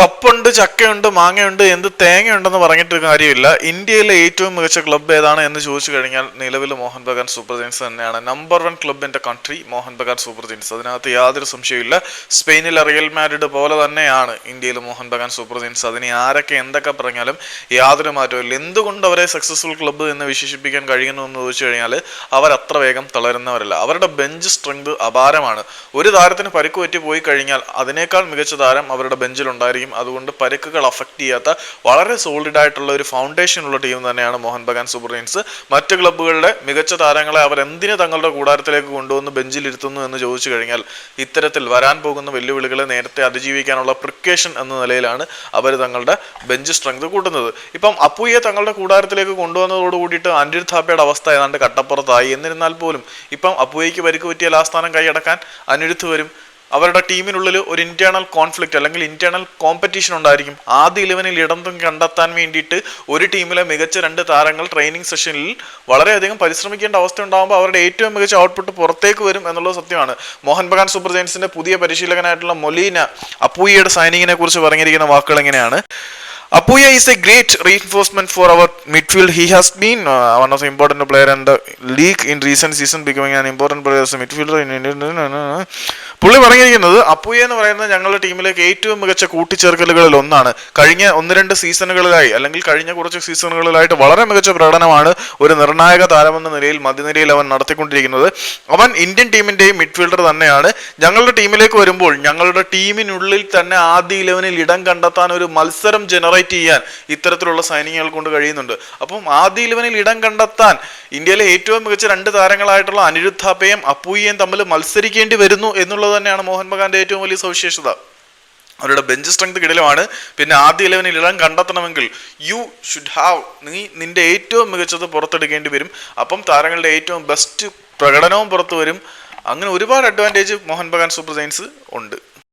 കപ്പുണ്ട് ചക്കയുണ്ട് മാങ്ങയുണ്ട് എന്ത് തേങ്ങയുണ്ടെന്ന് പറഞ്ഞിട്ട് കാര്യമില്ല. ഇന്ത്യയിലെ ഏറ്റവും മികച്ച ക്ലബ്ബ് ഏതാണ് എന്ന് ചോദിച്ചു കഴിഞ്ഞാൽ നിലവിൽ മോഹൻ ബഗാൻ സൂപ്പർ ജെയിൻസ് തന്നെയാണ്. Number one club in the country Mohun Bagan Super Giants അതിനകത്ത് യാതൊരു സംശയമില്ല സ്പെയിനിലെ റിയൽ മാഡ്രിഡ് പോലെ തന്നെയാണ് ഇന്ത്യയിൽ മോഹൻ ബഗാൻ സൂപ്പർ ജെയിൻസ് അതിനെ ആരൊക്കെ എന്തൊക്കെ പറഞ്ഞാലും യാതൊരു മാറ്റവും എന്തുകൊണ്ട് അവരെ സക്സസ്ഫുൾ ക്ലബ്ബ് എന്ന് വിശേഷിപ്പിക്കാൻ കഴിയുന്നു എന്ന് ചോദിച്ചു കഴിഞ്ഞാൽ അവർ അത്ര വേഗം തളരുന്നവരല്ല. അവരുടെ ബെഞ്ച് സ്ട്രെങ്ത് അപാരമാണ്. ഒരു താരത്തിന് പരിക്ക് പറ്റി പോയി കഴിഞ്ഞാൽ അതിനേക്കാൾ മികച്ച താരം അവരുടെ ബെഞ്ചിൽ ഉണ്ടായിരിക്കും അതുകൊണ്ട് പരുക്കുകൾ അഫക്റ്റ് ചെയ്യാത്ത വളരെ സോളിഡ് ആയിട്ടുള്ള ഒരു ഫൗണ്ടേഷൻ ഉള്ള ടീം തന്നെയാണ് മോഹൻ ബഗാൻ സൂപ്പർ ജയൻസ് മറ്റ് ക്ലബ്ബുകളുടെ മികച്ച താരങ്ങളെ അവർ എന്തിനു തങ്ങളുടെ കൂടാരത്തിലേക്ക് കൊണ്ടുവന്ന് ബെഞ്ചിലിരുത്തുന്നു എന്ന് ചോദിച്ചു കഴിഞ്ഞാൽ ഇത്തരത്തിൽ വരാൻ പോകുന്ന വെല്ലുവിളികളെ നേരത്തെ അതിജീവിക്കാനുള്ള പ്രിക്കേഷൻ എന്ന നിലയിലാണ് അവർ തങ്ങളുടെ ബെഞ്ച് സ്ട്രെങ്ത് കൂട്ടുന്നത്. ഇപ്പം അപ്പുയെ തങ്ങളുടെ കൂടാരത്തിലേക്ക് കൊണ്ടുവന്നതോട് കൂടിയിട്ട് അനിരുദ്ധ് ഥാപ്പയുടെ അവസ്ഥ ഏതാണ്ട് കട്ടപ്പുറത്തായി. എന്നിരുന്നാൽ പോലും ഇപ്പം അപ്പുയയ്ക്ക് പരിക്ക് പറ്റിയാൽ ആ സ്ഥാനം കൈയടക്കാൻ അനിരുദ്ധ് വരും. അവരുടെ ടീമിനുള്ളിൽ ഒരു ഇന്റേണൽ കോൺഫ്ലിക്റ്റ് അല്ലെങ്കിൽ ഇന്റേണൽ കോമ്പറ്റീഷൻ ഉണ്ടായിരിക്കും. ആദ്യ ഇലവനിൽ ഇടം കണ്ടെത്താൻ വേണ്ടിയിട്ട് ഒരു ടീമിലെ മികച്ച രണ്ട് താരങ്ങൾ ട്രെയിനിങ് സെഷനിൽ വളരെയധികം പരിശ്രമിക്കേണ്ട അവസ്ഥ ഉണ്ടാകുമ്പോൾ അവരുടെ ഏറ്റവും മികച്ച ഔട്ട്പുട്ട് പുറത്തേക്ക് വരും എന്നുള്ളത് സത്യമാണ്. മോഹൻ ബഗാൻ സൂപ്പർ ജയൻസിന്റെ പുതിയ പരിശീലകനായിട്ടുള്ള മൊലീന അപ്പൂയയുടെ സൈനിങ്ങിനെ കുറിച്ച് പറഞ്ഞിരിക്കുന്ന വാക്കുകൾ എങ്ങനെയാണ്? Apuia is a great reinforcement for our midfield. He has been uh, one of the important player in the league in recent season, becoming an important player as പുള്ളി പറഞ്ഞിരിക്കുന്നത് അപ്പുയ എന്ന് പറയുന്നത് ഞങ്ങളുടെ ടീമിലേക്ക് ഏറ്റവും മികച്ച കൂട്ടിച്ചേർക്കലുകളിൽ ഒന്നാണ്. കഴിഞ്ഞ ഒന്ന് രണ്ട് സീസണുകളിലായി അല്ലെങ്കിൽ കഴിഞ്ഞ കുറച്ച് സീസണുകളിലായിട്ട് വളരെ മികച്ച പ്രകടനമാണ് ഒരു നിർണായക താരമെന്ന നിലയിൽ മധ്യനിരയിൽ അവൻ നടത്തിക്കൊണ്ടിരിക്കുന്നത്. അവൻ ഇന്ത്യൻ ടീമിന്റെയും മിഡ്ഫീൽഡർ തന്നെയാണ്. ഞങ്ങളുടെ ടീമിലേക്ക് വരുമ്പോൾ ഞങ്ങളുടെ ടീമിനുള്ളിൽ തന്നെ ആദ്യ ഇലവനിൽ ഇടം കണ്ടെത്താൻ ഒരു മത്സരം ജനറേറ്റ് ചെയ്യാൻ ഇത്തരത്തിലുള്ള സൈനികൾ കൊണ്ട് കഴിയുന്നുണ്ട്. അപ്പം ആദ്യ ഇലവനിൽ ഇടം കണ്ടെത്താൻ ഇന്ത്യയിലെ ഏറ്റവും മികച്ച രണ്ട് താരങ്ങളായിട്ടുള്ള അനിരുദ്ധാപ്പയും അപ്പൂയയും തമ്മിൽ മത്സരിക്കേണ്ടി വരുന്നു എന്നുള്ളത് തന്നെയാണ് മോഹൻ ബഗാന്റെ ഏറ്റവും വലിയ സവിശേഷത. അവരുടെ ബെഞ്ച് സ്ട്രെങ്ത് കിടിലമാണ് പിന്നെ ആദ്യ ഇലവനിൽ ഇടം കണ്ടെത്തണമെങ്കിൽ യു ഷുഡ് ഹാവ് നീ നിന്റെ ഏറ്റവും മികച്ചത് പുറത്തെടുക്കേണ്ടി വരും. അപ്പം താരങ്ങളുടെ ഏറ്റവും ബെസ്റ്റ് പ്രകടനവും പുറത്തു വരും. അങ്ങനെ ഒരുപാട് advantage Mohun Bagan Super Giants ഉണ്ട്.